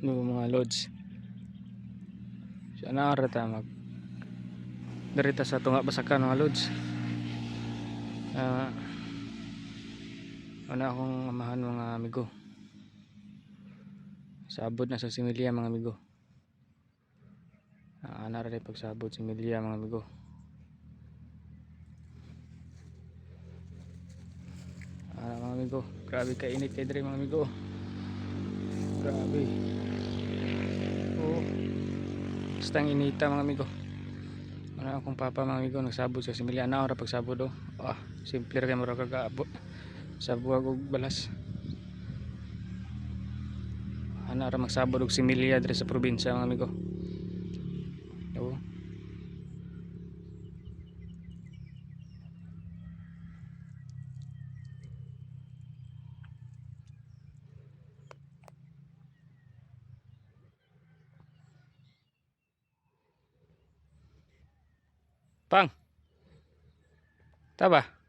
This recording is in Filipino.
no mga lods? Siya na ta mag darita sa tunga basakan mga lods? Ah ano akong amahan mga amigo. Sabod na sa similya mga amigo. Ah, ana rin pagsabot similya mga amigo. Ah, mga amigo. Grabe kainit kay dre mga amigo. Grabe basta ang inita mga amigo. Ano akong papa mga amigo. Nagsabot sa similya. Na ora pagsabot do ah simple kay mura kagaabot sa buwag og balas. Ana ra magsabot og similya diri sa probinsya mga amigo Pang. Taba.